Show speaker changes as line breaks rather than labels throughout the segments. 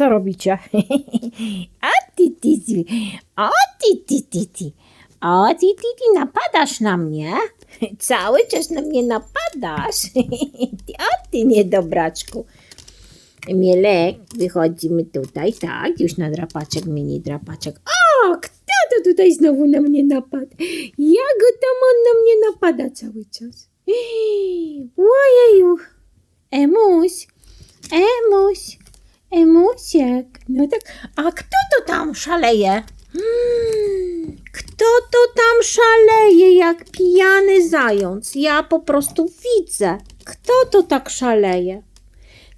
Co robicie? A ty, ty, ty. O ty, ty, ty, ty. O ty, ty, ty, napadasz na mnie. Cały czas na mnie napadasz. O ty, niedobraczku. Mielek, wychodzimy tutaj, tak, już na drapaczek, mini drapaczek. O, kto to tutaj znowu na mnie napadł? Jak go tam on na mnie napada cały czas? Ojeju, Emuś, Emuś, Emusiek. No tak, a kto to tam szaleje? Hmm, kto to tam szaleje jak pijany zając? Ja po prostu widzę. Kto to tak szaleje?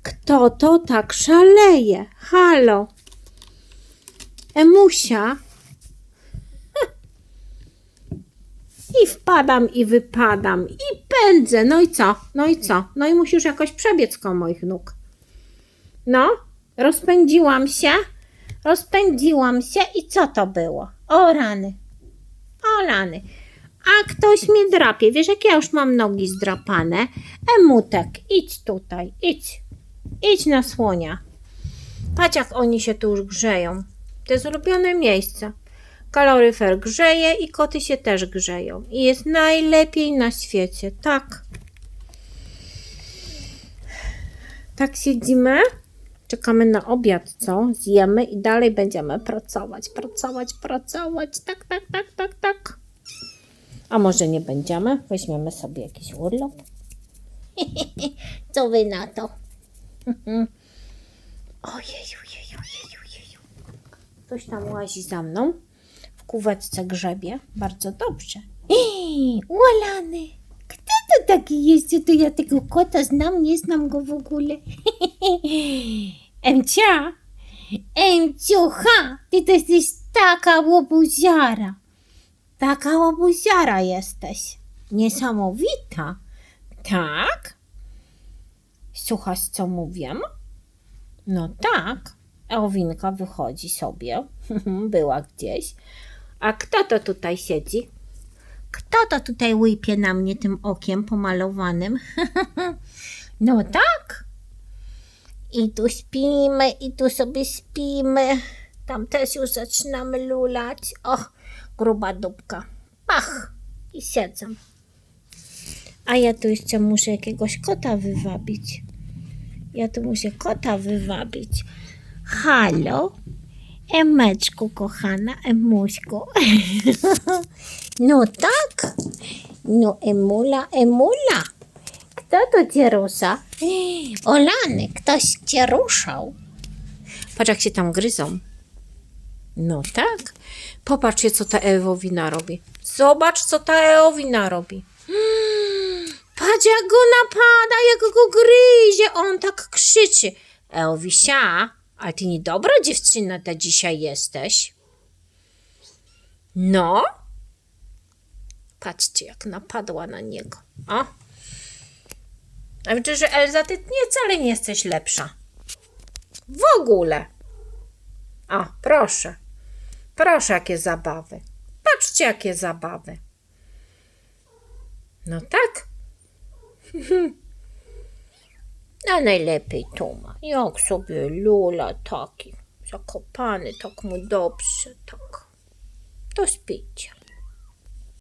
Kto to tak szaleje? Halo. Emusia. I wpadam i wypadam i pędzę. No i co? No i co? No i musisz jakoś przebiec koło moich nóg. No, rozpędziłam się. Rozpędziłam się i co to było? O rany. O rany. A ktoś mnie drapie. Wiesz, jak ja już mam nogi zdrapane? Emutek, idź tutaj, idź. Idź na słonia. Patrz, jak oni się tu już grzeją. To jest ulubione miejsce. Kaloryfer grzeje i koty się też grzeją. I jest najlepiej na świecie. Tak. Tak siedzimy. Czekamy na obiad, co? Zjemy i dalej będziemy pracować, pracować, pracować. Tak, tak, tak, tak, tak. A może nie będziemy? Weźmiemy sobie jakiś urlop. Co wy na to? Ojeju, jeju, jeju, jeju. Ktoś tam łazi za mną. W kuwetce grzebie. Bardzo dobrze. Łolany! To taki jest? To ja tego kota znam, nie znam go w ogóle. Emcia! Emciucha! Ty to jesteś taka łobuziara. Taka łobuziara jesteś. Niesamowita. Tak? Słuchasz, co mówię? No tak. Owinka wychodzi sobie. Była gdzieś. A kto to tutaj siedzi? Kto to tutaj łypie na mnie tym okiem pomalowanym? no tak. I tu śpimy, i tu sobie śpimy. Tam też już zaczynamy lulać. Och, gruba dupka. Pach! I siedzę. A ja tu jeszcze muszę jakiegoś kota wywabić. Ja tu muszę kota wywabić. Halo? Emeczku, kochana, Emuśku. no tak. No Emula, Emula. Kto to cię rusza? Olany, ktoś cię ruszał. Patrz, jak się tam gryzą. No tak. Popatrzcie, co ta Ewowina robi. Zobacz, co ta Ewowina robi. Patrz, jak go napada, jak go gryzie. On tak krzyczy. Elwisia, ale ty niedobra dziewczyna ta dzisiaj jesteś. No. Patrzcie, jak napadła na niego. O. A widzę, że Elza, ty nie, wcale nie jesteś lepsza. W ogóle. O, proszę. Proszę, jakie zabawy. Patrzcie, jakie zabawy. No tak. A najlepiej tu ma. Jak sobie lula taki zakopany, tak mu dobrze, tak. To śpicie.